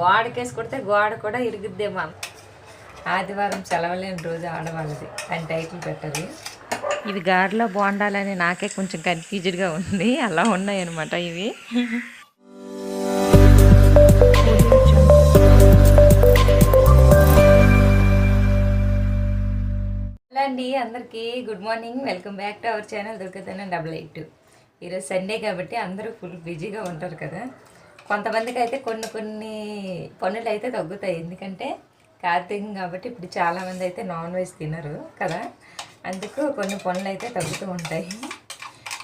గోడకేసి కొడితే గోడ కూడా ఇరుగుద్దేమో. ఆదివారం సెలవులేని రోజు ఆడవాళ్ళది అని టైటిల్ పెట్టాలి ఇవి గాడిలో బాగుండాలని నాకే కొంచెం కన్ఫ్యూజ్డ్గా ఉంది. అలా ఉన్నాయి అనమాట ఇవి అండి అందరికీ good morning. Welcome back to our channel దొరుకుతాను double eight. Two ఈరోజు సండే కాబట్టి అందరూ ఫుల్ బిజీగా ఉంటారు కదా. కొంతమందికి అయితే కొన్ని కొన్ని పనులు అయితే తగ్గుతాయి. ఎందుకంటే కార్తీకం కాబట్టి ఇప్పుడు చాలామంది అయితే నాన్ వెజ్ తినరు కదా. అందుకు కొన్ని పనులు అయితే తగ్గుతూ ఉంటాయి.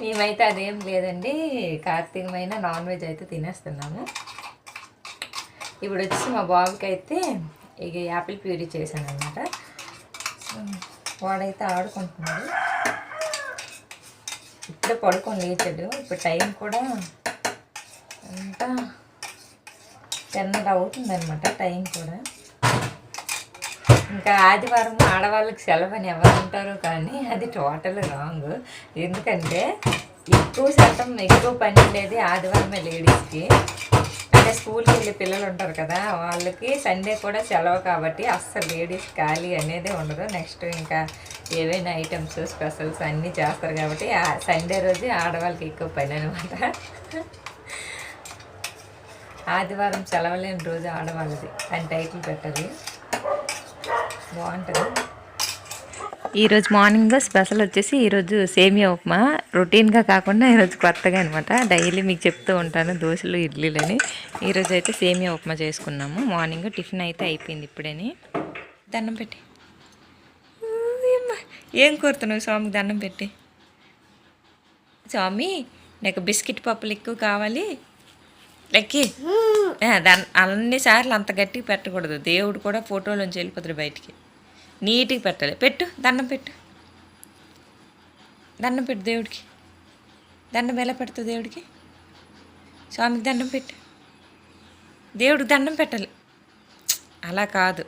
మేమైతే అదేం లేదండి. కార్తీకమైన నాన్ వెజ్ అయితే తినేస్తున్నాము. ఇప్పుడు వచ్చి మా బాబుకి అయితే ఇక యాపిల్ ప్యూరీ చేశాను అనమాట వాడైతే ఆడుకుంటున్నాడు. ఇప్పుడే పడుకొని లేచాడు. ఇప్పుడు టైం కూడా అంతా టెన్నర అవుతుందనమాట టైం కూడా. ఇంకా ఆదివారం ఆడవాళ్ళకి సెలవు అని ఎవరు కానీ అది టోటల్ రాంగ్. ఎందుకంటే ఎక్కువ శాతం ఎక్కువ పని ఉండేది ఆదివారమే లేడీస్కి. అంటే స్కూల్కి వెళ్ళే పిల్లలు ఉంటారు కదా వాళ్ళకి సండే కూడా సెలవు కాబట్టి అస్సలు లేడీస్ ఖాళీ అనేది ఉండదు. నెక్స్ట్ ఇంకా ఏవైనా ఐటమ్స్ స్పెషల్స్ అన్నీ చేస్తారు కాబట్టి సండే రోజు ఆడవాళ్ళకి ఎక్కువ పని అనమాట ఆదివారం సెలవులేని రోజు ఆడవాళ్ళది. అని టైటిల్ పెట్టాలి. బాగుంటుంది. ఈరోజు మార్నింగ్ స్పెషల్ వచ్చేసి ఈరోజు సేమియా ఉప్మా. రొటీన్గా కాకుండా ఈరోజు కొత్తగా అనమాట డైలీ మీకు చెప్తూ ఉంటాను దోశలు ఇడ్లీలని ఈరోజు అయితే సేమియా ఉప్మా చేసుకున్నాము. మార్నింగ్ టిఫిన్ అయితే అయిపోయింది ఇప్పుడని. దండం పెట్టి. ఏం కోరుతున్నావు స్వామికి దండం పెట్టి? స్వామి నాకు బిస్కెట్ పప్పులు ఎక్కువ కావాలి. లెక్కి. దాన్ని అన్నిసార్లు అంత గట్టిగా పెట్టకూడదు. దేవుడు కూడా ఫోటోలోంచి వెళ్ళిపోతాడు బయటికి. నీట్గా పెట్టాలి. పెట్టు దండం పెట్టు. దండం పెట్టు దేవుడికి. దండం ఎలా పెడుతుంది దేవుడికి? స్వామికి దండం పెట్టు. దేవుడికి దండం పెట్టాలి. అలా కాదు.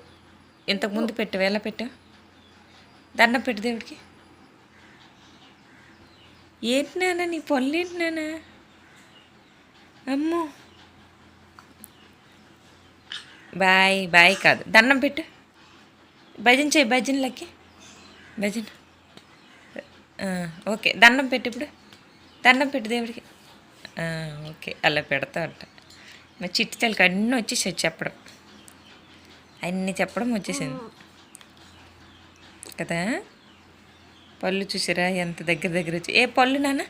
ఇంతకు ముందు పెట్టు ఎలా పెట్టు దండం పెట్టు దేవుడికి. ఏంటి నాన్న నీ పళ్ళు ఏంటి నాన్న? అమ్మో. బాయ్ బాయ్ కాదు. దండం పెట్టు. భజన చేయి భజనలకి. భజన. ఓకే. దండం పెట్టు ఇప్పుడు. దండం పెట్టు దేవుడికి. ఓకే. అలా పెడతా అంట. మా చిట్టి తలకి అన్నీ వచ్చేసాయి చెప్పడం. అన్నీ చెప్పడం వచ్చేసింది. కదా? పళ్ళు చూసారా? ఎంత దగ్గర దగ్గర వచ్చి ఏ పళ్ళు నాన్న?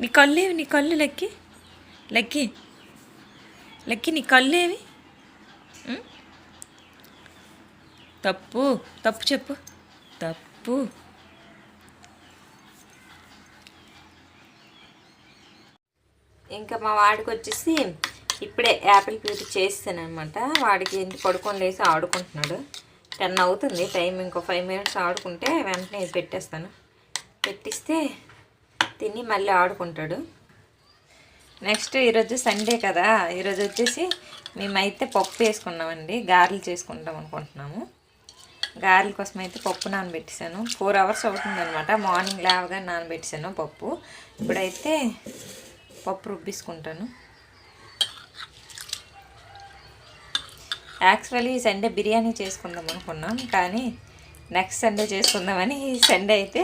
నీ కళ్ళు ఏవి? నీ కళ్ళు లెక్కి? లెక్కి? లెక్కి నీ కళ్ళు ఏవి? తప్పు తప్పు చెప్పు. తప్పు. ఇంకా మా వాడికి వచ్చేసి ఇప్పుడే యాపిల్ ప్యూరీ చేస్తాను అనమాట వాడికి ఏంటి పడుకొని లేసి ఆడుకుంటున్నాడు. టెన్ అవుతుంది టైం ఇంకో ఫైవ్ మినిట్స్ ఆడుకుంటే వెంటనే పెట్టేస్తాను. పెట్టిస్తే తిని మళ్ళీ ఆడుకుంటాడు. నెక్స్ట్ ఈరోజు సండే కదా ఈరోజు వచ్చేసి మేమైతే పప్పు వేసుకున్నామండి గారెలు చేసుకుంటాం అనుకుంటున్నాము. గారెల కోసం అయితే పప్పు నానబెట్టేశాను. ఫోర్ అవర్స్ అవుతుందనమాట మార్నింగ్ లేవగా నానబెట్టేశాను పప్పు. ఇప్పుడైతే పప్పు రుబ్బిసుకుంటాను. యాక్చువల్లీ ఈ సండే బిర్యానీ చేసుకుందాం అనుకున్నాం కానీ నెక్స్ట్ సండే చేసుకుందామని ఈ సండే అయితే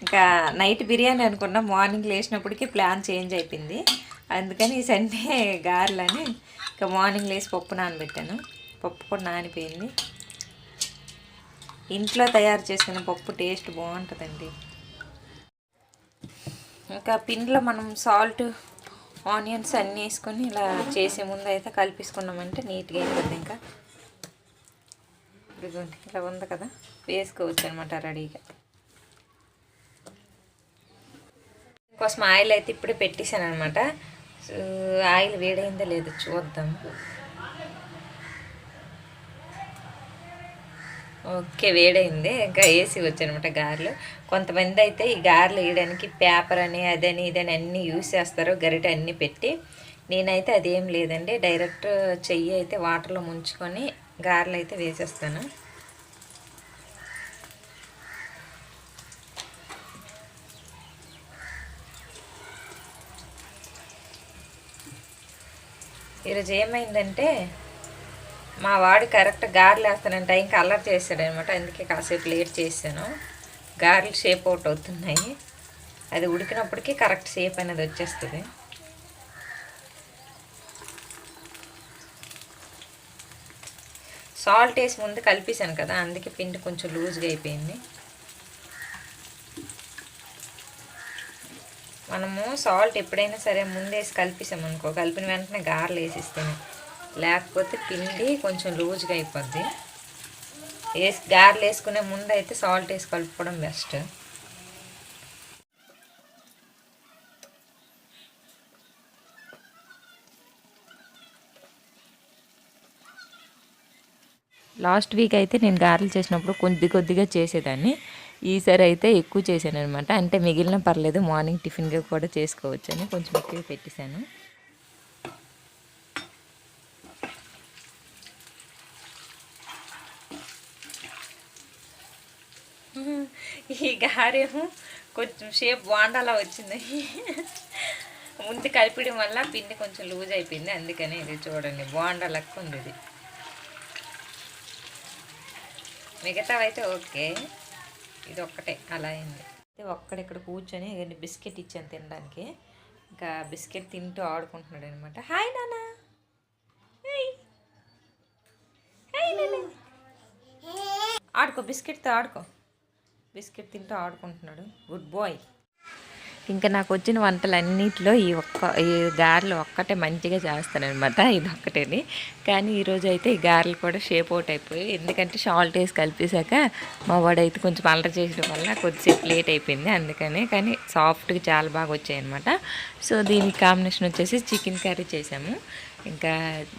ఇంకా నైట్ బిర్యానీ అనుకున్నాం. మార్నింగ్ లేచినప్పటికీ ప్లాన్ చేంజ్ అయిపోయింది. అందుకని ఈ సండే గారెలని ఇంకా మార్నింగ్ లేచి పప్పు నానబెట్టాను. పప్పు కూడా నానిపోయింది. ఇంట్లో తయారు చేసిన పప్పు టేస్ట్ బాగుంటుందండి. ఇంకా పిండిలో మనం సాల్ట్ ఆనియన్స్ అన్నీ వేసుకొని ఇలా చేసే ముందు అయితే కలిపేసుకున్నామంటే నీట్గా అయిపోతుంది ఇంకా. ఇదిగోండి ఇలా ఉంది కదా. వేసుకోవచ్చు అనమాట రెడీగా. కోసం ఆయిల్ అయితే ఇప్పుడే పెట్టేశాను అనమాట ఆయిల్ వేడైందో లేదో చూద్దాం. ఓకే వేడైంది. ఇంకా వేసి వచ్చనమాట గారెలు. కొంతమంది అయితే ఈ గారెలు వేయడానికి పేపర్ అని అదని ఇదని అన్నీ యూస్ చేస్తారు. గరిటె అన్నీ పెట్టి. నేనైతే అదేం లేదండి. డైరెక్ట్ చెయ్యి అయితే వాటర్లో ముంచుకొని గారెలు అయితే వేసేస్తాను. ఈరోజు ఏమైందంటే మా వాడు కరెక్ట్ గారెలు వేస్తానంటే ఇంకా అల్లరి చేస్తాడనమాట అందుకే కాసేపు లేట్ చేశాను. గారెలు షేప్ అవుట్ అవుతున్నాయి. అది ఉడికినప్పటికీ కరెక్ట్ షేప్ అనేది వచ్చేస్తుంది. సాల్ట్ వేసి ముందు కలిపేశాను కదా అందుకే పిండి కొంచెం లూజ్గా అయిపోయింది. మనము సాల్ట్ ఎప్పుడైనా సరే ముందేసి కలిపేసాం అనుకో కలిపిన వెంటనే గారెలు వేసిస్తాను. లేకపోతే పిండి కొంచెం లూజ్గా అయిపోద్ది. వేసి గారెలు వేసుకునే ముందు అయితే సాల్ట్ వేసి కలుపుకోవడం బెస్ట్. లాస్ట్ వీక్ అయితే నేను గారెలు చేసినప్పుడు కొద్ది కొద్దిగా చేసేదాన్ని. ఈసారి అయితే ఎక్కువ చేశాను అనమాట అంటే మిగిలిన పర్లేదు మార్నింగ్ టిఫిన్గా కూడా చేసుకోవచ్చు అని కొంచెం ఎక్కువ పెట్టేశాను. ఈ గారేమో కొంచెం షేప్ బాండాలా వచ్చింది. ముందు కలిపడం వల్ల పిండి కొంచెం లూజ్ అయిపోయింది. అందుకని ఇది చూడండి బాండా లెక్క ఉంది ఇది. మిగతావైతే ఓకే. ఇది ఒక్కటే అలా అయింది. అయితే ఒక్కడిక్కడ కూర్చొని బిస్కెట్ ఇచ్చాను తినడానికి. ఇంకా బిస్కెట్ తింటూ ఆడుకుంటున్నాడు అనమాట హాయ్ నానా హాయ్ ఆడుకో బిస్కెట్తో ఆడుకో. బిస్కెట్ తింటూ ఆడుకుంటున్నాడు. గుడ్ బాయ్ ఇంకా నాకు వచ్చిన వంటలన్నిటిలో ఈ ఒక్క ఈ గారెలు ఒక్కటే మంచిగా చేస్తానన్నమాట. ఇది ఒక్కటేని కానీ ఈరోజు అయితే ఈ గారెలు కూడా షేప్ అవుట్ అయిపోయి ఎందుకంటే సాల్ట్ వేసి కలిపేశాక మా వాడు అయితే కొంచెం అల్లరి చేయడం వల్ల కొద్దిసేపు లేట్ అయిపోయింది అందుకనే. కానీ సాఫ్ట్గా చాలా బాగా వచ్చాయి అనమాట సో దీనికి కాంబినేషన్ వచ్చేసి చికెన్ కర్రీ చేసాము. ఇంకా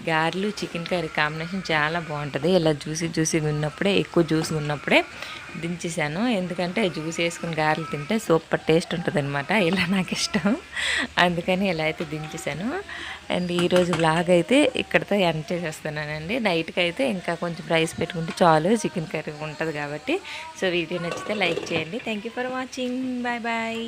గారెలు చికెన్ కర్రీ కాంబినేషన్ చాలా బాగుంటుంది. ఇలా జ్యూసీ జ్యూసీగా ఉన్నప్పుడే ఎక్కువ జ్యూస్ ఉన్నప్పుడే దించేసాను. ఎందుకంటే జ్యూస్ వేసుకుని గారెలు తింటే సూపర్ టేస్ట్ ఉంటుంది అనమాట ఇలా నాకు ఇష్టం. అందుకని ఇలా అయితే దించేసాను. అండ్ ఈరోజు బ్లాగ్ అయితే ఇక్కడితో ఎండ్ చేసేస్తున్నానండి. నైట్కి అయితే ఇంకా కొంచెం రైస్ పెట్టుకుంటే చాలు చికెన్ కర్రీ ఉంటుంది కాబట్టి. సో వీడియో నచ్చితే లైక్ చేయండి. Thank you for watching bye bye